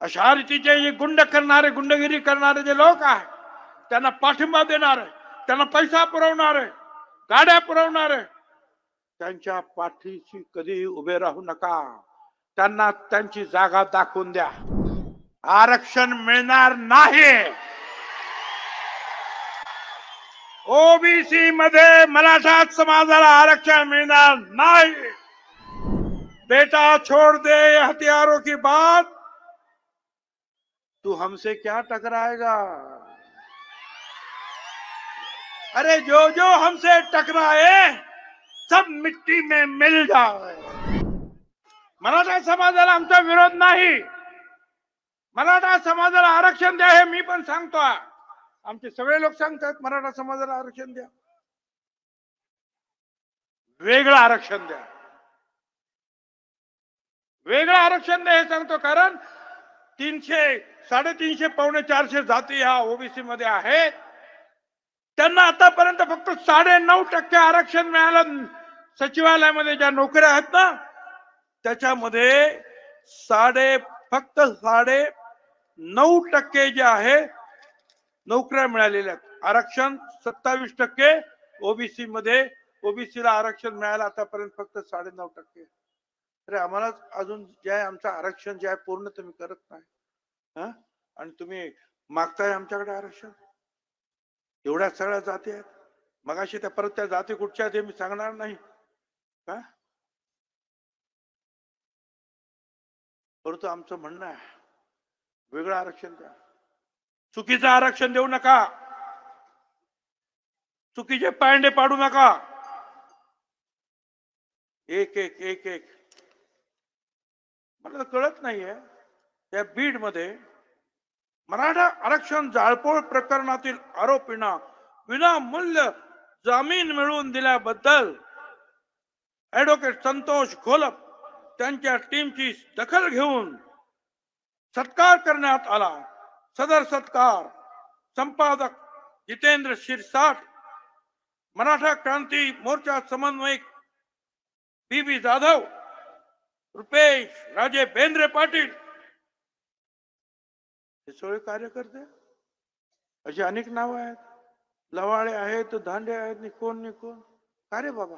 अशा रीतीचे जे गुंड करणारे गुंडगिरी करणारे जे लोक आहेत त्यांना पाठिंबा देणार त्यांना पैसा पुरवणार गाड्या पुरवणार त्यांच्या पाठीशी कधी उभे राहू नका. त्यांना त्यांची जागा दाखवून द्या. आरक्षण मिळणार नाही. ओबीसी मध्ये मराठा समाजाला आरक्षण मिळणार नाही. बेटा छोड़ दे हथियारों की बात. तू हमसे क्या टकराएगा? अरे जो जो हमसे टकराए, सब मिट्टी में मिल जाए। मराठा समाजाला आमचा विरोध नाही। मराठा समाजाला आरक्षण द्या हे मी पण सांगतो. आमचे सगळे लोक सांगतात, मराठा समाजाला आरक्षण द्या. वेगळं आरक्षण द्या. वेगळं आरक्षण द्या हे सांगतो कारण तीनशे साडेतीनशे पावणे चारशे जाती ह्या ओबीसी मध्ये आहेत. त्यांना आतापर्यंत फक्त साडे नऊ टक्के आरक्षण मिळालं. सचिवालयामध्ये ज्या नोकऱ्या आहेत ना त्याच्यामध्ये साडे फक्त साडे नऊ टक्के जे आहे नोकऱ्या मिळालेल्या आहेत. आरक्षण सत्तावीस टक्के ओबीसी मध्ये ओबीसीला आरक्षण मिळालं आतापर्यंत फक्त साडे नऊ टक्के. अरे आम्हाला अजून जे आहे आमचं आरक्षण जे आहे पूर्ण तुम्ही करत नाही. हा? आणि तुम्ही मागताय आमच्याकडे आरक्षण? एवढ्या सगळ्या जाती आहेत. मगाशी त्या परत त्या जाती कुठच्या ते मी सांगणार नाही. का परंतु आमचं म्हणणं आहे वेगळं आरक्षण द्या. चुकीचं आरक्षण देऊ नका. चुकीचे पांडे पाडू नका. एक एक एक एक. मला कळत नाहीये. त्या बीडमध्ये मराठा आरक्षण जाळपोळ प्रकरणातील आरोपींना विनामूल्य जामीन मिळवून दिल्याबद्दल ऍडव्होकेट संतोष घोलप त्यांच्या टीमची दखल घेऊन सत्कार करण्यात आला. सदर सत्कार संपादक जितेंद्र शिरसाट मराठा क्रांती मोर्चा समन्वयक बी बी जाधव रुपेश राजे बेंद्रे पाटील. हे सगळे कार्यकर्ते? अशी अनेक नावं आहेत. लवाळे आहेत दांडे आहेत नि कोण नि कोण? का रे बाबा?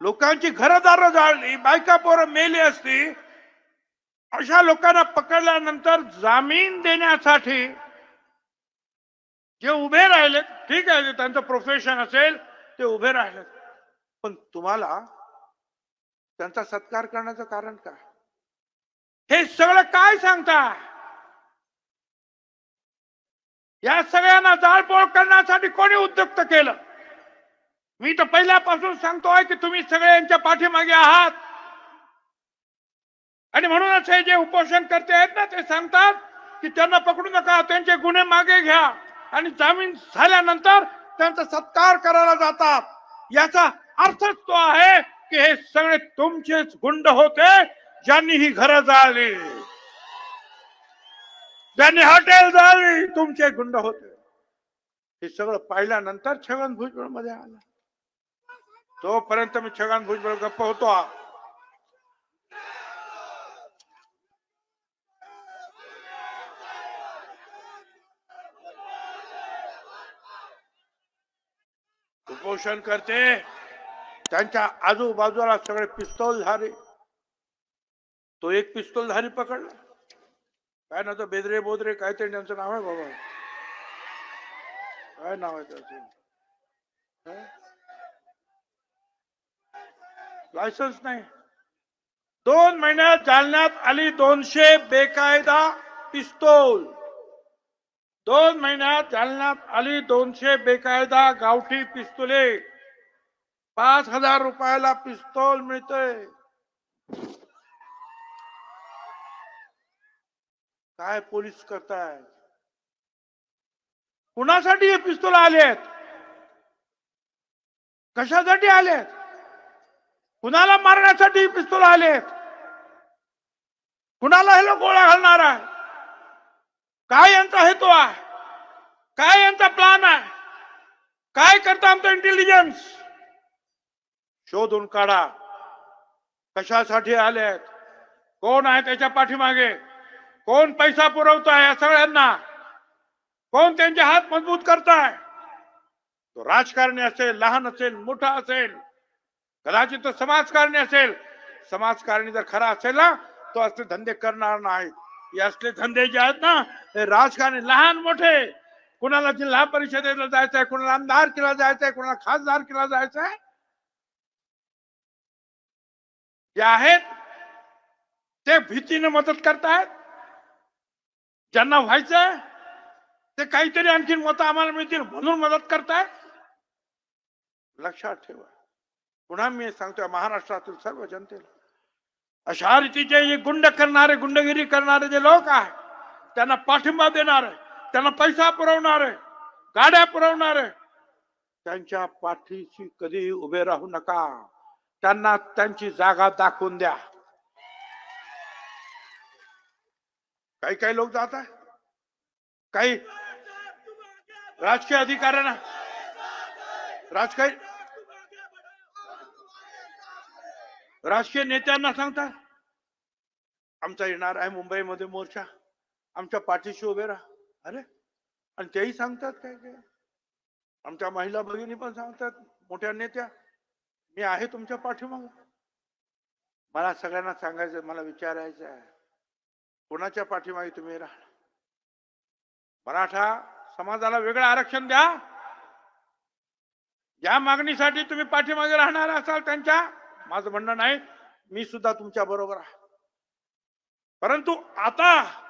लोकांची घरदार जाळली बायका पोरं मेली असती. अशा लोकांना पकडल्यानंतर जामीन देण्यासाठी जे उभे राहिले ठीक आहे ते त्यांचं प्रोफेशन असेल ते उभे राहिले. पण तुम्हाला त्यांचा सत्कार करण्याचं कारण काय? हे सगळं काय सांगता? या सगळ्यांना जाळपोळ करण्यासाठी कोणी उद्युक्त केलं? मी तर पहिल्यापासून सांगतोय की तुम्ही सगळे यांच्या पाठीमागे आहात. आणि म्हणूनच हे जे उपोषण करते आहेत ना ते सांगतात की त्यांना पकडू नका त्यांचे गुन्हे मागे घ्या. आणि जामीन झाल्यानंतर त्यांचा सत्कार करायला जातात. याचा अर्थच तो आहे की हे सगळे तुमचेच गुंड होते ज्यांनी ही घर जाळली. ज्यांनी हॉटेल जाळली तुमचे गुंड होते. हे सगळं पाहिल्यानंतर छगन भुजबळमध्ये आला. तोपर्यंत मी छगन भुजबळ गप्प होतो. उपोषण करते. त्यांच्या आजूबाजूला सगळे पिस्तौलधारी. तो एक पिस्तौलधारी पकडला. काय ना तो बेदरे बोदरे काय ते त्यांचं नाव आहे बाबा? काय नाव आहे त्याचं? लायसन्स नाही. दोन महिन्यात जालन्यात आली दोनशे बेकायदा पिस्तोल. दोन महिन्यात जालन्यात आली दोनशे बेकायदा गावठी पिस्तुले. पाच हजार रुपयाला पिस्तोल मिळतोय. काय पोलीस करताय? कुणासाठी हे पिस्तोल आलेत? कशासाठी आलेत? कुणाला मारण्यासाठी पिस्तोल आलेत? कुणाला हे गोळ्या घालणार आहे? काय यांचा हेतू आहे? काय यांचा प्लान आहे? काय करता आमचं इंटेलिजन्स शोधून काढा. कशासाठी आलेत? कोण आहे त्याच्या पाठीमागे? कोण पैसा पुरवतोय या सगळ्यांना? कोण त्यांचे हात मजबूत करताय? तो राजकारणी असेल लहान असेल मोठा असेल कदाचित तो समाजकारणी असेल. समाजकारणी जर खरा असेल ना तो असले धंदे करणार नाही. हे असले धंदे जे आहेत ना हे राजकारणी लहान मोठे. कुणाला जिल्हा परिषदेला जायचंय कुणाला आमदार केला जायचंय कुणाला खासदार केला जायचंय जे आहेत ते भीतीने मदत करतायत. ज्यांना व्हायचंय ते काहीतरी आणखीन मत आम्हाला मिळतील म्हणून मदत करतायत. लक्षात ठेवा. पुन्हा मी सांगतोय महाराष्ट्रातील सर्व जनतेला अशा रीतीचे जे गुंड करणारे गुंडगिरी करणारे जे लोक आहे त्यांना पाठिंबा देणारे त्यांना पैसा पुरवणारे गाड्या पुरवणारे त्यांच्या पाठीशी कधी उभे राहू नका. त्यांना त्यांची जागा दाखवून द्या. काही काही लोक जात आहे? काही राजकीय अधिकाऱ्यांना राजकीय राजकीय नेत्यांना सांगता? आमचा येणार आहे मुंबईमध्ये मोर्चा. आमच्या पाठीशी उभे राहा. अरे आणि तेही सांगतात काय काय? आमच्या महिला भगिनी पण सांगतात मोठ्या नेत्या. मी आहे तुमच्या पाठीमाग. मला सगळ्यांना सांगायचं मला विचारायचं आहे. कोणाच्या पाठीमागे तुम्ही राहा? मराठा समाजाला वेगळं आरक्षण द्या. ज्या मागणीसाठी तुम्ही पाठीमागे राहणार असाल त्यांच्या माझं म्हणणं नाही मी सुद्धा तुमच्या बरोबर आहे. परंतु आता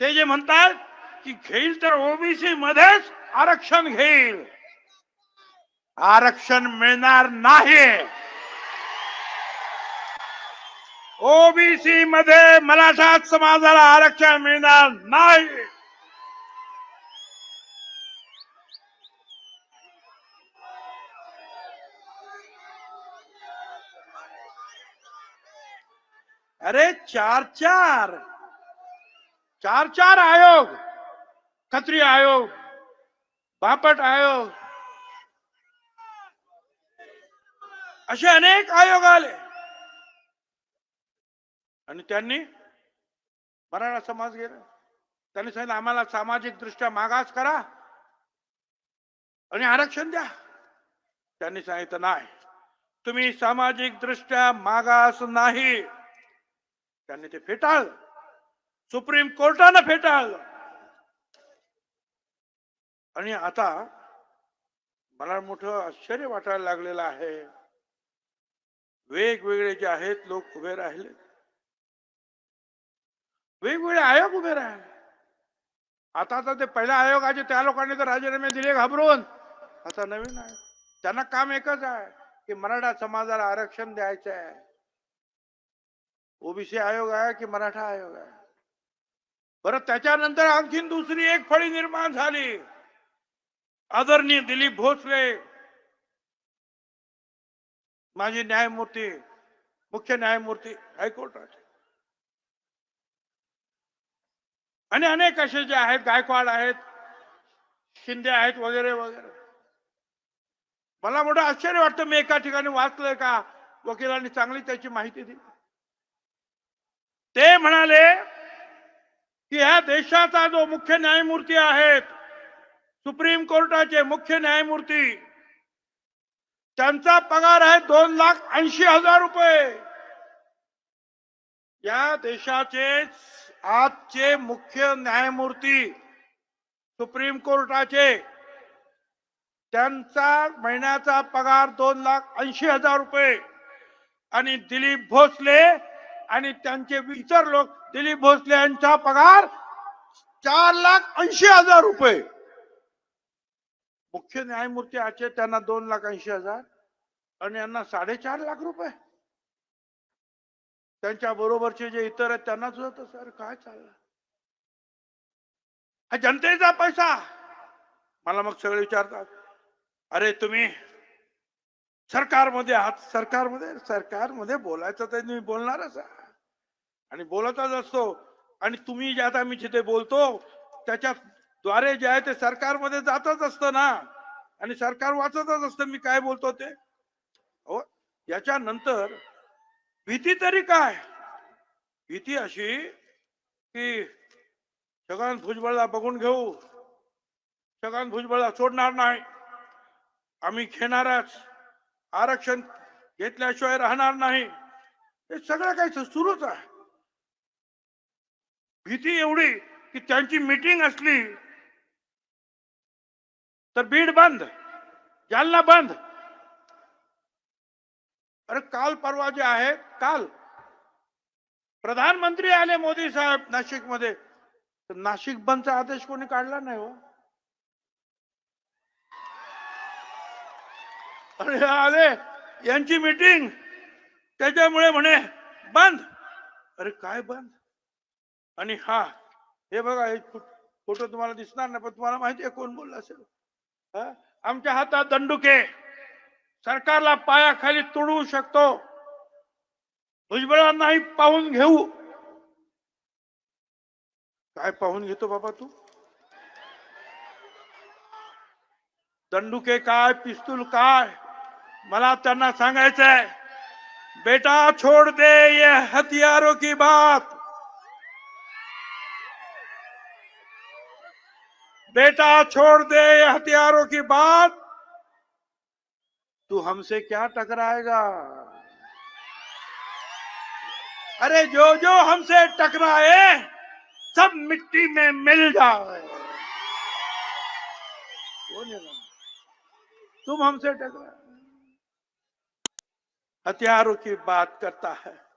ते जे म्हणतात की घेईल तर ओबीसी मध्येच आरक्षण घेईल. आरक्षण मिळणार नाही. ओबीसी मध्ये मराठा समाजाला आरक्षण मिळणार नाही. अरे चार चार. चार चार आयोग. खत्री आयोग. बापट आयोग. असे अनेक आयोग आले. आणि त्यांनी मराठा समाज गेला. त्यांनी सांगितलं आम्हाला सामाजिक दृष्ट्या मागास करा आणि आरक्षण द्या. त्यांनी सांगितलं नाही तुम्ही सामाजिक दृष्ट्या मागास नाही. त्यांनी ते फेटाळलं. सुप्रीम कोर्टानं फेटाळलं. आणि आता मला मोठं आश्चर्य वाटायला लागलेलं आहे. वेगवेगळे जे आहेत लोक उभे राहिले. वेगवेगळे आयोग उभे राहिले. आता तर ते पहिल्या आयोगाचे त्या लोकांनी तर राजीनामे दिले घाबरून. आता नवीन आहे. त्यांना काम एकच आहे की मराठा समाजाला आरक्षण द्यायचं आहे. ओबीसी आयोग आहे की मराठा आयोग आहे? बरं त्याच्यानंतर आणखीन दुसरी एक फळी निर्माण झाली. आदरणीय दिलीप भोसले माजी न्यायमूर्ती मुख्य न्यायमूर्ती हायकोर्टाचे आणि अनेक असे जे आहेत गायकवाड आहेत शिंदे आहेत वगैरे वगैरे. मला मोठं आश्चर्य वाटतं मी एका ठिकाणी वाचलंय का वकिलांनी चांगली त्याची माहिती दिली. ते म्हणाले की ह्या देशाचा जो मुख्य न्यायमूर्ती आहेत सुप्रीम कोर्टाचे मुख्य न्यायमूर्ती त्यांचा पगार आहे दोन लाख ऐंशी हजार रुपये. या देशाचे आजचे मुख्य न्यायमूर्ती सुप्रीम कोर्टाचे त्यांचा महिन्याचा पगार दोन लाख ऐंशी हजार रुपये. आणि दिलीप भोसले आणि त्यांचे इतर लोक दिलीप भोसले यांचा पगार चार लाख ऐंशी हजार रुपये. मुख्य न्यायमूर्ती आचे त्यांना दोन लाख ऐंशी हजार आणि यांना साडेचार लाख रुपये. त्यांच्या बरोबरचे जे इतर आहेत त्यांना सुद्धा तसं सर काय चाललं? हा जनतेचा पैसा. मला मग सगळे विचारतात अरे तुम्ही सरकारमध्ये आहात? सरकारमध्ये? सरकारमध्ये बोलायचं तर तुम्ही बोलणारच आणि बोलतच असतो. आणि तुम्ही जे आता मी जिथे बोलतो त्याच्यात द्वारे जे आहे ते सरकारमध्ये जातच असतं ना. आणि सरकार वाचतच असतं मी काय बोलतो ते? हो याच्यानंतर भीती तरी काय? भीती अशी की छगन भुजबळला बघून घेऊ. छगन भुजबळला सोडणार नाही. आम्ही घेणारच. आरक्षण घेतल्याशिवाय राहणार नाही. हे सगळं काही सुरूच आहे. भीती एवढी की त्यांची मीटिंग असली तर बीड बंद जालना बंद. अरे काल परवा जे आहे काल प्रधानमंत्री आले मोदी साहेब नाशिकमध्ये तर नाशिक बंदचा आदेश कोणी काढला नाही हो? अरे आले यांची मीटिंग त्याच्यामुळे म्हणे बंद. अरे काय बंद? आणि हा हे बघा हे फोटो तुम्हाला दिसणार नाही पण तुम्हाला माहिती आहे कोण बोलला असेल? आमच्या हातात दंडुके. सरकारला पायाखाली तुडवू शकतो. भुजबळांनाही पाहून घेऊ. काय पाहून घेतो बाबा तू? दंडुके काय पिस्तूल काय? मला त्यांना सांगायचंय बेटा छोड़ दे ये हथियारों की बात. बेटा छोड़ दे हथियारों की बात। तू हमसे क्या टकराएगा? अरे जो जो हमसे टकराए, सब मिट्टी में मिल जाए। तुम हमसे टकराए। हथियारों की बात करता है।